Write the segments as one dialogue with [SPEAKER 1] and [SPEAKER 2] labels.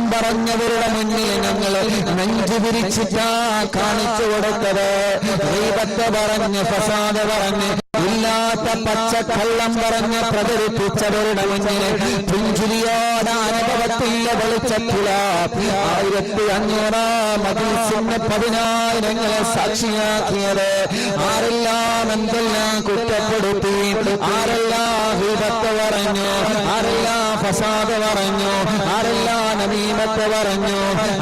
[SPEAKER 1] കുറ്റം പറഞ്ഞവരുടെ മുന്നിൽ ഞങ്ങൾ നെഞ്ചു വിരിച്ചിട്ടാ കാണിച്ചു കൊടുത്തത്. ദൈവത്തെ പറഞ്ഞ് പ്രസാദ് പറഞ്ഞ്. ഇല്ലാത്ത പച്ചക്കള്ളം പറഞ്ഞ് പ്രചരിപ്പിച്ചവരുടെ മുന്നിൽ പുഞ്ചിരിയോടെ വെളിച്ചത്തില. ആയിരത്തി അഞ്ഞൂറാം അതിന് പതിനായിരങ്ങളെ സാക്ഷിയാക്കിയത് ആരെല്ലാം എന്തെല്ലാം കുറ്റപ്പെടുത്തി ആരെല്ലാം വിപത്ത് പറഞ്ഞു ആരെല്ലാം ഫസാദ് പറഞ്ഞു ആരെല്ലാം നമീമത്ത് പറഞ്ഞു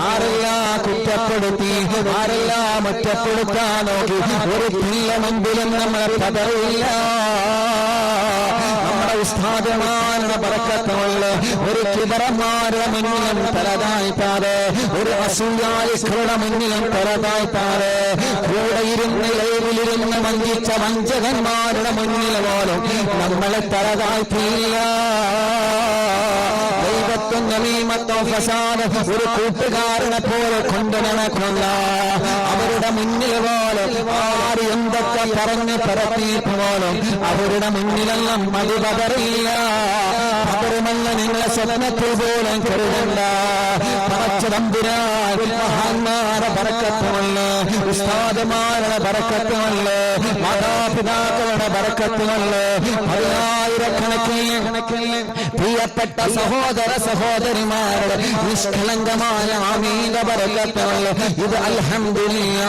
[SPEAKER 1] ആരെല്ലാം കുറ്റപ്പെടുത്തി ആരെല്ലാം ഒറ്റപ്പെടുത്താൻ നോക്കി. ഒരു പിള്ള മുമ്പിലും നമ്മൾ പതറില്ല നമ്മുടെ ഉസ്താദമാരുടെ പറക്കത്തുള്ള ഒരു കിതറന്മാരുടെ മുന്നിലും തലതായ്പാതെ ഒരു അസൂയാലികളുടെ മുന്നിലും തലതായ്പാതെ കൂടെ ഇരുന്ന് ലൈവിലിരുന്ന് വഞ്ചിച്ച വഞ്ചകന്മാരുടെ മുന്നിൽ പോലും നമ്മളെ തലതായിട്ടില്ല ദൈവത്വം നമീമത്തോ ഫസാദ് ഒരു കൂട്ടുകാരനെ പോലെ കൊണ്ടു നടക്കുന്ന അവരുടെ മുന്നിൽ പോലെ ആര് പറഞ്ഞ് പരത്തി പോലും അവരുടെ മുന്നിലെല്ലാം മതി പതറില്ല അവരുമല്ല നിങ്ങളെ സ്വപ്നത്തിൽ പോലും കരുതണ്ട. മഹാന്മാരെ പറക്കത്തുമല്ല ഉസ്താദമാരുടെ പറക്കത്തുമല്ല മാതാപിതാക്കളുടെ പറക്കത്തുമല്ല പതിനായിരക്കണക്കിന് പ്രിയപ്പെട്ട സഹോദര സഹോദരിമാരുടെ നിഷ്കളങ്കമായ ആമീക പറക്കത്തുമല്ല ഇത് അൽഹംദുലില്ല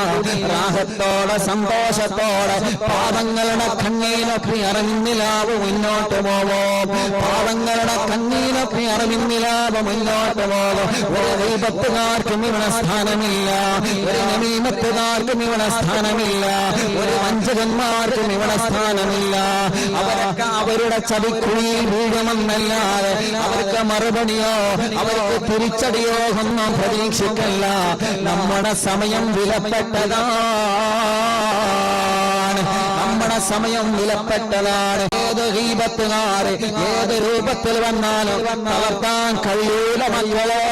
[SPEAKER 1] രാഹത്തോടെ സന്തോഷത്തോടെ പാദങ്ങളുടെ കണ്ണീരൊക്കെ അറിഞ്ഞിലാവ് മുന്നോട്ട് പോവോ. പാദങ്ങളുടെ കണ്ണീരൊക്കെ അറിഞ്ഞിലാവ് മുന്നോട്ട് പോവോ. ഒരു ദൈവത്തുകാർക്കും ഇവിടെ സ്ഥാനമില്ല. ഒരു നമീമത്തുകാർക്കും ഇവിടെ സ്ഥാനമില്ല. ഒരു വഞ്ചകന്മാർക്കും ഇവിടെ സ്ഥാനമില്ല. അവരൊക്കെ അവരുടെ ചതിക്കുഴിയിൽ വീഴുമെന്നല്ലാതെ അവർക്ക് മറുപടിയോ അവർക്ക് തിരിച്ചടിയോ ഒന്നും പ്രതീക്ഷിക്കല്ല. നമ്മുടെ സമയം വിലപ്പെട്ടതാ നമ്മുടെ സമയം വിലപ്പെട്ടതാണ്. ഏത് ഹീപത്തുകാർ ഏത് രൂപത്തിൽ വന്നാലും വളർത്താൻ കഴിയൂല മക്കളെ.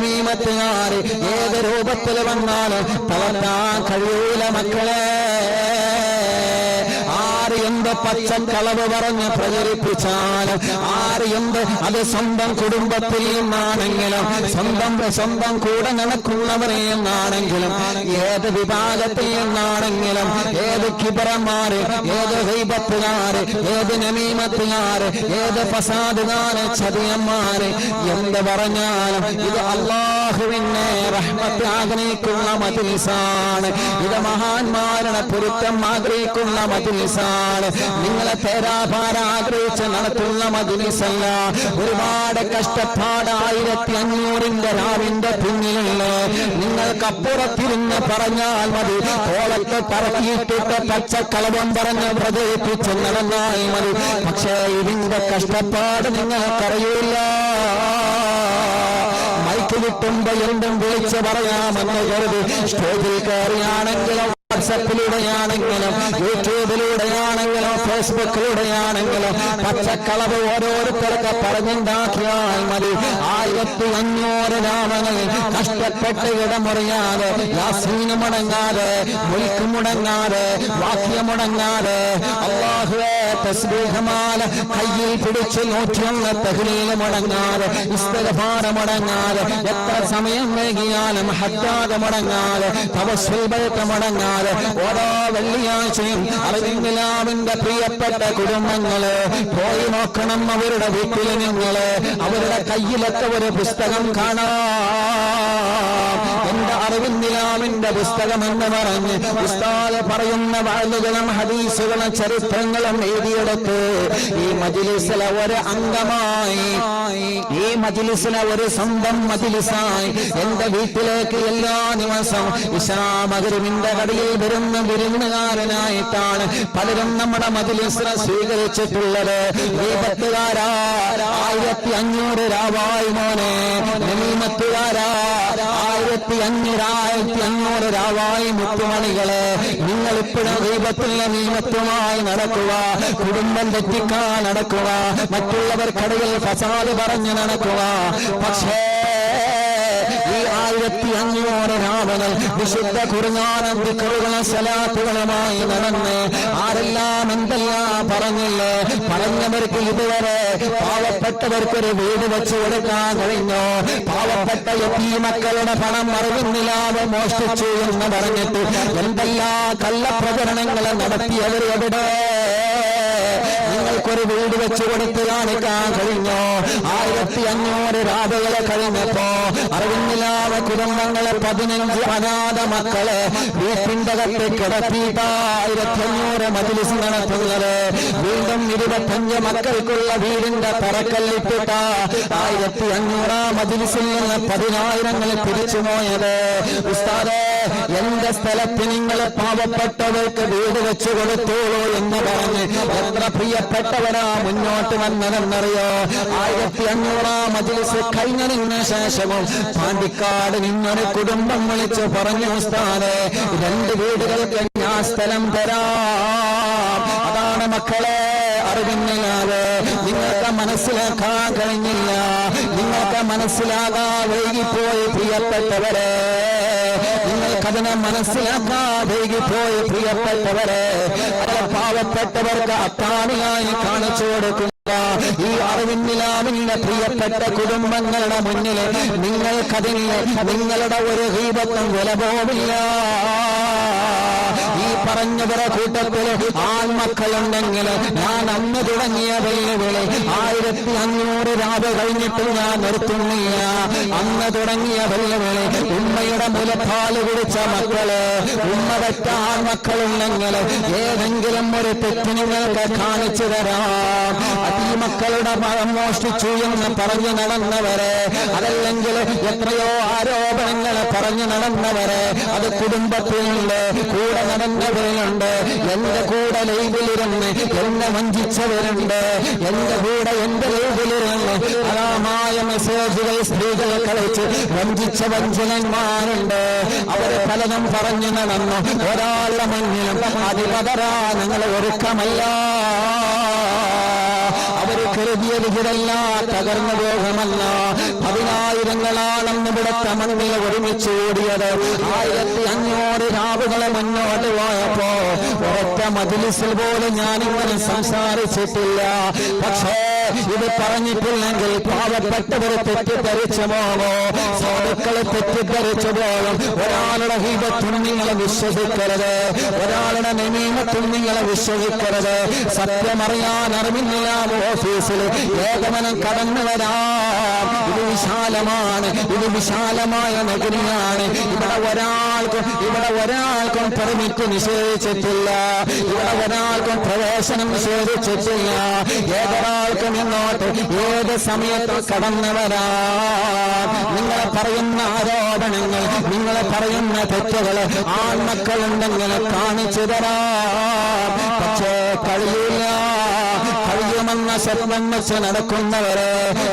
[SPEAKER 1] ഏത് നമീമത്തുകാര് ഏത് രൂപത്തിൽ വന്നാലും തളർത്താൻ കഴിയൂല മക്കളെ. എന്ത് പച്ചക്കളവ് പറഞ്ഞ് പ്രചരിപ്പിച്ചാലും ആരെയുണ്ട്? അത് സ്വന്തം കുടുംബത്തിൽ നിന്നാണെങ്കിലും സ്വന്തം സ്വന്തം കൂടെ നടക്കുന്നവരിൽ നിന്നാണെങ്കിലും ഏത് വിഭാഗത്തിൽ നിന്നാണെങ്കിലും ഏത് കിബറന്മാര് ഏത് ഹൈബത്തുകാര് ഏത് നമീമത്തുകാര് ഏത് ഫസാദുകാര് ചതിയന്മാര് എന്ത് പറഞ്ഞാലും ഇത് അള്ളാഹുവിനെ ആഗ്രഹിക്കുന്ന മജിലിസാണ്. ഇത് മഹാന്മാരുടെ പൊരുത്തം ആഗ്രഹിക്കുന്ന മജിലിസാണ്. നിങ്ങളെ തേരാഭാര ആഗ്രഹിച്ച് നടത്തുന്ന മധുനിസല്ല ഒരുപാട് കഷ്ടപ്പാട് ആയിരത്തി അഞ്ഞൂറിന്റെ രാവിന്റെ പിന്നിലുള്ള നിങ്ങൾക്കപ്പുറത്തിരുന്ന് പറഞ്ഞാൽ മതി. കോളത്തെ പറക്കിയിട്ടിട്ട് പച്ചക്കളവം പറഞ്ഞ് പ്രചരിപ്പിച്ച് നടന്നാൽ മതി. പക്ഷേ ഇതിന്റെ കഷ്ടപ്പാട് നിങ്ങൾക്കറിയില്ല. മൈക്ക് കിട്ടുമ്പോൾ എന്തും വിളിച്ച് പറയാമെന്ന് കരുതി. സ്റ്റേജിൽ കയറിയാണെങ്കിലും വാട്സപ്പിലൂടെയാണെങ്കിലും യൂട്യൂബിലൂടെയാണെങ്കിലും ഫേസ്ബുക്കിലൂടെയാണെങ്കിലും പച്ചക്കളവ് ഓരോരുത്തർക്ക് പറഞ്ഞുണ്ടാക്കിയാൽ മതി. ആയിരത്തി അഞ്ഞൂറ് രാമങ്ങൾ കഷ്ടപ്പെട്ട് ഇടമുറിയാതെ യാസീന മുടങ്ങാതെ മുൽക്ക് മുടങ്ങാതെ വാക്യമുടങ്ങാതെ തസ്ബീഹമാല കയ്യിൽ പിടിച്ച് നൂറ്റിയൊന്ന് തഹ്ലീൽ മുടങ്ങാതെ ഇസ്തഗഫാർ മുടങ്ങാതെ എത്ര സമയം വൈകിയാലും ഹത്താതെ മുടങ്ങാതെ തവസ്സുൽബത്ത് മുടങ്ങാതെ ഓരോ വെള്ളിയാഴ്ചയും അറിവിന്ദിലാവിന്റെ പ്രിയപ്പെട്ട കുടുംബങ്ങൾ പോയി നോക്കണം അവരുടെ വീട്ടിൽ നിങ്ങൾ. അവരുടെ കയ്യിലൊക്കെ ഒരു പുസ്തകം കാണാം. എന്റെ അറിവിന്ദിലാവിന്റെ പുസ്തകം എന്ന് പറഞ്ഞ് ഉസ്താദ് പറയുന്ന വാഴുകളും ഹദീസുകളും ചരിത്രങ്ങളും എഴുതിയെടുത്ത് ഈ മജിലിസിലെ ഒരു അംഗമായി ഈ മജിലിസിലെ ഒരു സ്വന്തം മജിലിസായി എന്റെ വീട്ടിലേക്ക് എല്ലാ ദിവസവും ഇഷാമകരിവിന്റെ കടയിൽ വരുന്ന വിരുന്നുകാരനായിട്ടാണ് പലരും നമ്മുടെ മജിലിസിനെ സ്വീകരിച്ചിട്ടുള്ളത്. ദീപത്തുകാരാ ആയിരത്തി അഞ്ഞൂറ് രാവായി മോനെ നമീമത്തുകാരാ ആയിരത്തി അഞ്ഞൂറ് ആയിരത്തി അഞ്ഞൂറ് രാവായി മുത്തുമണികളെ നിങ്ങൾ ഇപ്പോഴും ദൈവത്തിലെ നിയമത്വമായി നടക്കുക കുടുംബം തെറ്റിക്കാൻ നടക്കുക മറ്റുള്ളവർക്കിടയിൽ ഫസാദ് പറഞ്ഞു നടക്കുക. പക്ഷേ ആയിരത്തി അഞ്ഞൂറ് രാവണൻ വിശുദ്ധ കുറുനാനം ദിക്കറുകളും സലാത്തുകളുമായി നടന്ന് ആരെല്ലാം എന്തെല്ലാം പറഞ്ഞില്ലേ? പറഞ്ഞവർക്ക് ഇതുവരെ പാവപ്പെട്ടവർക്കൊരു വീട് വെച്ചു കൊടുക്കാൻ കഴിഞ്ഞോ? പാവപ്പെട്ട ഈ മക്കളുടെ പണം അറിവിന്നില്ലാതെ മോഷ്ടിച്ചു എന്ന് പറഞ്ഞിട്ട് എന്തെല്ലാം കള്ളപ്രചരണങ്ങൾ നടത്തിയവർ എവിടെ? നിങ്ങൾക്കൊരു വീട് വെച്ച് കൊടുത്ത് കാണിക്കാൻ കഴിഞ്ഞോ? ആയിരത്തി അഞ്ഞൂറ് രാധകളെ കഴിഞ്ഞപ്പോ അറിവില്ലാതെ കുടുംബങ്ങളെ പതിനഞ്ച് അനാഥ മക്കളെ വീട്ടിന്റെ കത്ത് കിടത്തിയിട്ട് ആയിരത്തി അഞ്ഞൂറ് മജിലിസ് നടത്തുന്നത്. വീണ്ടും ഇരുപത്തഞ്ച് മക്കൾക്കുള്ള വീടിന്റെ തറക്കല്ലിട്ടിട്ട ആയിരത്തി അഞ്ഞൂറാം മജിലിസിൽ നിന്ന് പതിനായിരങ്ങൾ പിടിച്ചു പോയത് ഉസ്താദേ എന്റെ സ്ഥലത്ത് നിങ്ങൾ പാവപ്പെട്ടവർക്ക് വീട് വെച്ചു കൊടുത്തോളൂ എന്ന് പറഞ്ഞ് എത്ര പ്രിയപ്പെട്ടവരാ മുന്നോട്ട് വന്നതെന്നറിയോ? ആയിരത്തി അഞ്ഞൂറാം മജിലിസ് കഴിഞ്ഞതിന് ശേഷവും പാണ്ടിക്കാട് നിന്നൊരു കുടുംബം വിളിച്ച് പറഞ്ഞു സ്ഥാനെ രണ്ട് വീടുകൾക്ക് ഞാൻ സ്ഥലം തരാം. അതാണ് മക്കളെ അറിവിന്നില്ലാതെ നിങ്ങൾക്ക് മനസ്സിലാക്കാൻ കഴിഞ്ഞില്ല. നിങ്ങൾക്ക് മനസ്സിലാകാൻ വൈകിപ്പോയി പ്രിയപ്പെട്ടവരെ. നിങ്ങൾക്കതിനെ മനസ്സിലാക്കാതെ പോയ പ്രിയപ്പെട്ടവരെ അവരെ പാവപ്പെട്ടവർക്ക് അത്താണിയായി കാണിച്ചു കൊടുക്കും ഈ അറിവിന്നിലാമിന്റെ പ്രിയപ്പെട്ട കുടുംബങ്ങളുടെ മുന്നിൽ നിങ്ങൾക്കതിന് നിങ്ങളുടെ ഒരു ഹീപത്വം വില പോവില്ല പറഞ്ഞവരെ കൂട്ടത്തിൽ ആൺമക്കളുണ്ടെങ്കിൽ ഞാൻ അന്ന് തുടങ്ങിയ വെല്ലുവിളി ആയിരത്തി അഞ്ഞൂറ് രാവ് കഴിഞ്ഞിട്ട് ഞാൻ നിർത്തുന്നില്ല. അന്ന് തുടങ്ങിയ വെല്ലുവിളി ഉമ്മയുടെ മുലപ്പാൽ കുടിച്ച മക്കൾ ഉമ്മ വെച്ച ആൺമക്കളുണ്ടെങ്കിൽ ഏതെങ്കിലും ഒരു തെറ്റ് കാണിച്ചു തരാം. ഈ മക്കളുടെ പഴം മോഷ്ടിച്ചു എന്ന് പറഞ്ഞു നടന്നവരെ അതല്ലെങ്കിൽ എത്രയോ ആരോപണങ്ങൾ പറഞ്ഞു നടന്നവരെ അത് കുടുംബത്തിലുണ്ട്. കൂടെ നടന്നവരിലുണ്ട് എന്റെ കൂടെ ലൈബിലിരുന്ന് എന്നെ വഞ്ചിച്ചവരുണ്ട്. എന്റെ കൂടെ എന്റെ ലൈബിലിരുന്ന് അതാമായ മെസ്സേജുകൾ സ്ത്രീകളെ കളിച്ച് വഞ്ചിച്ച വഞ്ചനന്മാരുണ്ട്. അവരെ പലതും പറഞ്ഞു നടന്നു. ഒരാളുടെ മണ്ണിലും അതിപതരാ നിങ്ങൾ ഒരുക്കമല്ല. അവർ വിഹിതല്ല തകർന്ന പോകുമല്ല പതിനായിരങ്ങളാണെന്ന് ഇവിടുത്തെ മണ്ണിൽ ഒരുമിച്ച് ഓടിയത്. ആയിരത്തി അഞ്ഞൂറ് രാവുകളെ മുന്നോട്ട് പോയപ്പോ ഒരൊറ്റ മതിലിസിൽ പോലും ഞാനിങ്ങനെ സംസാരിച്ചിട്ടില്ല. പക്ഷേ ഇത് പറഞ്ഞിട്ടില്ലെങ്കിൽ പാവപ്പെട്ടവർ തെറ്റിദ്ധരിച്ചു പോകോ സാധുക്കളെ തെറ്റിദ്ധരിച്ചു പോകും ഒരാളുടെ ഹീപത്തും നിങ്ങളെ വിശ്വസിക്കരുത് ഒരാളുടെ നിമീമത്തും നിങ്ങളെ വിശ്വസിക്കരുത് സത്യമറിയാൻ അറിവില്ല ഓഫീസിൽ ഏകമനം കടന്നു വരാം ഇത് വിശാലമാണ് ഇത് വിശാലമായ നഗരിയാണ്. ഇവിടെ ഒരാൾക്കും ഇവിടെ ഒരാൾക്കും പെർമിറ്റ് നിഷേധിച്ചിട്ടില്ല. ഇവിടെ ഒരാൾക്കും പ്രവേശനം നിഷേധിച്ചിട്ടില്ല. ഏതൊരാൾക്കും ഇങ്ങോട്ട് ഏത് സമയത്തും കടന്നു വരാം നിങ്ങളെ പറയുന്ന ആരോപണങ്ങൾ നിങ്ങൾ പറയുന്ന തെറ്റുകൾ ആൺമക്കളുണ്ടെങ്കിൽ കാണിച്ചു തരാം. പക്ഷേ കഴിയുമെന്ന സ്വപ്നം വെച്ച് നടക്കുന്നവരെ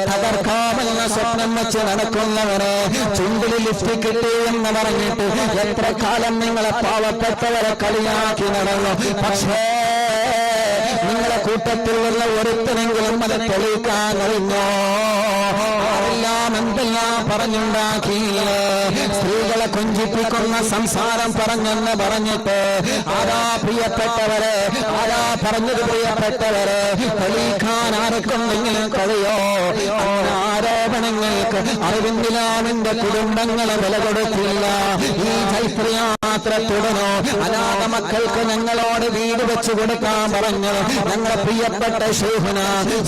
[SPEAKER 1] തകർക്കാമെന്ന സ്വപ്നം വെച്ച് നടക്കുന്നവരെ ചുണ്ടിൽ ലിഫ്റ്റ് കിട്ടി എന്ന് പറഞ്ഞിട്ട് എത്ര കാലം നിങ്ങളെ പാവപ്പെട്ടവരെ കളിയാക്കി നടന്നു. പക്ഷേ നിങ്ങളെ കൂട്ടത്തിലുള്ള ഒരുത്തനെങ്കിലും അത് തെളിയിക്കാൻ ആരെല്ലാം എന്തെല്ലാം പറഞ്ഞുണ്ടാക്കി. സ്ത്രീകളെ കൊഞ്ചിപ്പിക്കുന്ന സംസാരം പറഞ്ഞെന്ന് പറഞ്ഞിട്ട് ആരാ പ്രിയപ്പെട്ടവരെ ആരാ പറഞ്ഞത് പ്രിയപ്പെട്ടവരെ? തെളിയിക്കാൻ ആർക്കുണ്ടെങ്കിലും കഴിയോ? ആരോപണങ്ങൾക്ക് അറിവിന്ദിലാമിന്റെ കുടുംബങ്ങളെ വില കൊടുക്കില്ല ഈ ചൈത്രയാത്ര തുടരോ അനാഥ മക്കൾക്ക് ഞങ്ങളോട് വീട് വെച്ചു കൊടുക്കാൻ പറഞ്ഞു. ഞങ്ങളെ പ്രിയപ്പെട്ട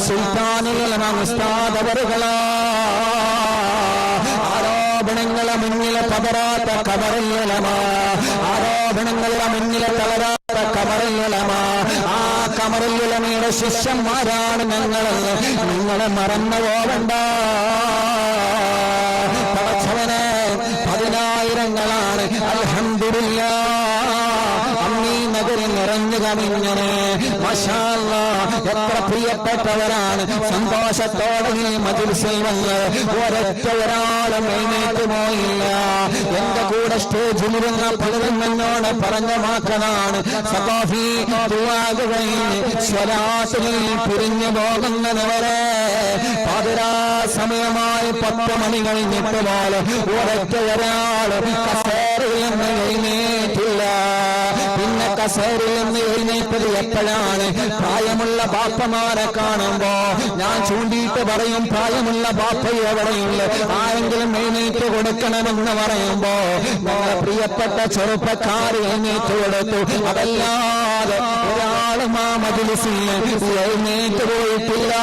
[SPEAKER 1] സുൽത്താനുകള ഉസ്താദവറുകളാ. ആരോപണങ്ങളെ മുന്നിലെ പതറാത്ത കബറില്ലമ ആരോപണങ്ങളുടെ മുന്നിലെ തളരാത്ത കബറില്ലമ ആ കമറില്ലമയുടെ ശിഷ്യന്മാരാണ് ഞങ്ങൾ നിങ്ങളെ മറന്നു പോകണ്ട. മഷാല്ല എത്ര പ്രിയപ്പെട്ടവരാണ്. സന്തോഷത്തോടെ ഈ മജിൽസിൽ വന്ന് ഒരൊറ്റ ഒരാളും എഴുന്നേറ്റ് പോയില്ല. എന്റെ കൂടെ സ്റ്റേജിലിരുന്ന പലരും എന്നോട് പറഞ്ഞ സ്വലാത്തിൽ പിരിഞ്ഞു പോകുന്നതുവരെ പതിരാ സമയമായി പത്ത് മണി കഴിഞ്ഞിട്ട് പോലെ ഒരൊറ്റ ഒരാൾ എഴുന്നേറ്റില്ല. കസേരയിൽ നിന്ന് എഴുന്നേറ്റത് എപ്പോഴാണ്? പ്രായമുള്ള ബാപ്പമാരെ കാണുമ്പോ ഞാൻ ചൂണ്ടിയിട്ട് പറയും പ്രായമുള്ള ബാപ്പ എവിടെയുണ്ട്? ആരെങ്കിലും എഴുന്നേറ്റ് കൊടുക്കണമെന്ന് പറയുമ്പോ ഞങ്ങളെ പ്രിയപ്പെട്ട ചെറുപ്പക്കാർ എഴുന്നേറ്റ് കൊടുത്തു. അതല്ലാതെ ഒരാളും ആ മതിലിസിൽ എഴുന്നേറ്റ് പോയിട്ടില്ല.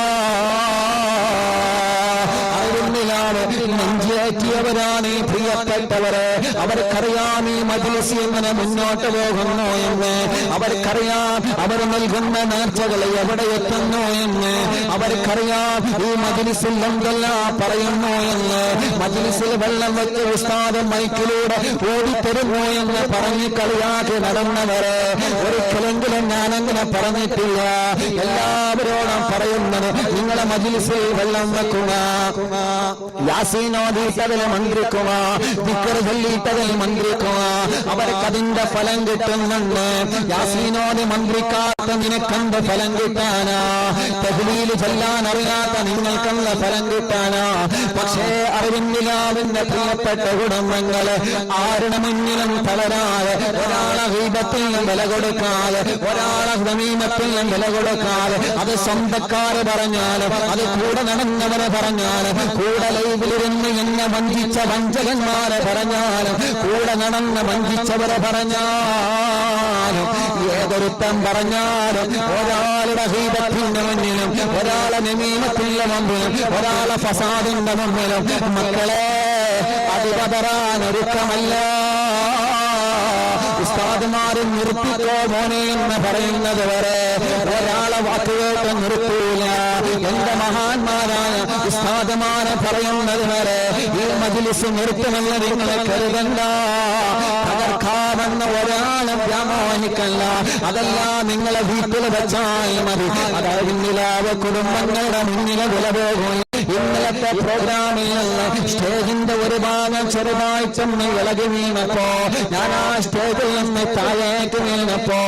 [SPEAKER 1] നെഞ്ചേറ്റിയവരാണ് ഈ പ്രിയപ്പെട്ടവരെ അവർക്കറിയാം ഈ മജിലിസ് എങ്ങനെ മുന്നോട്ട് പോകുന്നു എന്ന്. അവർക്കറിയാം അവർ നൽകുന്ന നേർച്ചകൾ എവിടെ എത്തുന്നു എന്ന്. അവർക്കറിയാം ഈ മജിലിസിൽ എന്തെല്ലാം പറയുന്നു എന്ന്. മജിലിസിൽ വെള്ളം വെച്ച് ഉസ്താദ് മൈക്കിലൂടെ ഓടിത്തരുമോ എന്ന് പറഞ്ഞ് കളിയാക്കി നടന്നവരെ ഒരിക്കലെങ്കിലും ഞാനങ്ങനെ പറഞ്ഞിട്ടില്ല. എല്ലാവരോടും പറയുന്നത് നിങ്ങളെ മജിലിസിൽ വെള്ളം വെക്കുക. യാസീനോദീട്ടതിൽ മന്ത്രിക്കുക. ദിക്കർ ചൊല്ലിയിട്ടതിൽ മന്ത്രിക്കുക. അവർക്ക് അതിന്റെ ഫലം കിട്ടുന്നുണ്ട്. യാസീനോട് മന്ത്രിക്കാത്ത നിനക്കെന്ത് ഫലം കിട്ടാനാ? തഹ്ലീൽ ചൊല്ലാൻ അറിയാത്ത നിങ്ങൾക്കെന്ത് ഫലം കിട്ടാനാ? പക്ഷേ അറിവിന്ദിലാവിന്റെ പ്രിയപ്പെട്ട കുടുംബങ്ങൾ ആരുടെ മുന്നിലും തളരാതെ ഒരാളെ ഹീപത്തിൽ വില കൊടുക്കാതെ ഒരാളെ ഹൃമീമത്തിൽ വില കൊടുക്കാതെ അത് സ്വന്തക്കാര് പറഞ്ഞാൽ അത് കൂടെ നടന്നവരെ പറഞ്ഞാൽ കൂടെ ലൈവിലിരുന്ന് എന്നെ വഞ്ചിച്ച വഞ്ചകന്മാരെ പറഞ്ഞാലും കൂടെ നടന്ന വഞ്ചിച്ചവരെ പറഞ്ഞാലും ഏതൊരുത്തം പറഞ്ഞാലും ഒരാളുടെ ഹീബത്തിന്റെ മുന്നിലും ഒരാളെ നിമീമത്തിന്റെ മുമ്പിലും ഒരാളെ ഫസാദിന്റെ മുമ്പിലും മക്കളെ അതിപതറാൻ ഒരുക്കമല്ല ഉസ്താദുമാര് നിർത്തിക്കോ മോനെ എന്ന് പറയുന്നത് വരെ ഒരാളെ വാക്കുകേട്ട് നിർത്തൂല. എന്റെ മഹാന്മാരായ ഉസ്താദ്മാരെ പറയുന്നത് വരെ ഈ മജിലിസ് നിർത്തുമെന്ന് നിങ്ങളെ കരുതണ്ട. വ്യാമോഹിക്കല്ല അതല്ല നിങ്ങളെ വീട്ടിൽ വെച്ചാൽ മതി. അതായത് നിലാവ് കുടുംബങ്ങളുടെ മുന്നിലെ വില പോകും. ഇന്നലത്തെ പ്രോഗ്രാമിൽ നിന്ന് സ്റ്റേജിന്റെ ഒരു ഭാഗം ചെറുതായിട്ടൊന്ന് ഇളകി വീണപ്പോ ഞാൻ ആ സ്റ്റേജിൽ നിന്ന് താഴേക്ക് വീണപ്പോ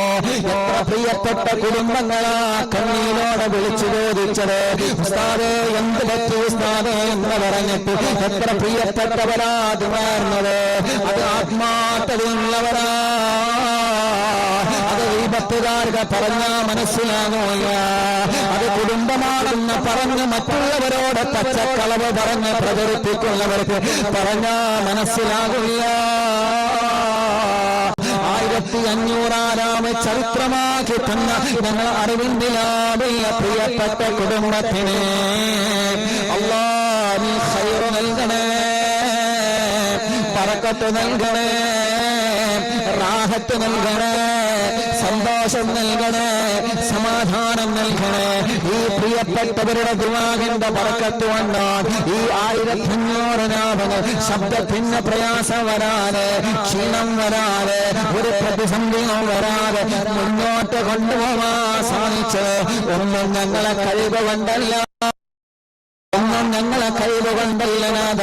[SPEAKER 1] എത്ര പ്രിയപ്പെട്ട കുടുംബങ്ങളാ കണ്ണീരോടെ വിളിച്ചു ചോദിച്ചത് ഉസ്താദേ എന്ത് പറ്റി ഉസ്താദേ? എന്ന് പറഞ്ഞിട്ട് എത്ര പ്രിയപ്പെട്ടവരാ അത് മാറുന്നത് അത് ആത്മാർത്ഥതയുള്ളവരാ. അത് പറഞ്ഞാ മനസ്സിലാകുമല്ല അത് കുടുംബമാണെന്ന് പറഞ്ഞ് മറ്റുള്ളവരോട് പച്ചക്കളവ് പറഞ്ഞ് പ്രചരിപ്പിക്കുന്നവർക്ക് പറഞ്ഞാ മനസ്സിലാകില്ല ആയിരത്തി അഞ്ഞൂറാരാമ ചരിത്രമാക്കി തന്ന ഞങ്ങൾ അറിവിന്ദിലാവില്ല പ്രിയപ്പെട്ട കുടുംബത്തിന്. അള്ളാ നൽകണേ. പറക്കത്ത് നൽകണേ. റാഹത്ത് നൽകണേ. സന്തോഷം നൽകണേ സമാധാനം നൽകണേ. ഈ പ്രിയപ്പെട്ടവരുടെ ദുവാകിന്റെ പറക്കത്ത് വന്നാൽ ഈ ആയിരത്തിഞ്ഞൂറ് നാമങ്ങൾ ശബ്ദത്തിന് പ്രയാസം വരാതെ ക്ഷീണം വരാതെ ഒരു പ്രതിസന്ധിയും വരാതെ മുന്നോട്ട് കൊണ്ടുപോകാൻ സാധിച്ചത് ഒന്നും ഞങ്ങളെ കഴിവ് കൊണ്ടല്ല ഒന്നും ഞങ്ങളെ കഴിവ് കൊണ്ടല്ലനാഥ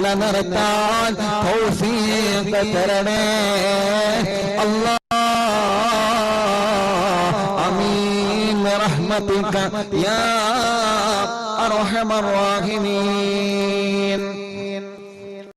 [SPEAKER 1] നിലനിർത്താൻ തരണേ. അല്ലാ അമീൻ. റഹ്മതിക യാ അർഹമർ റാഹിമീൻ.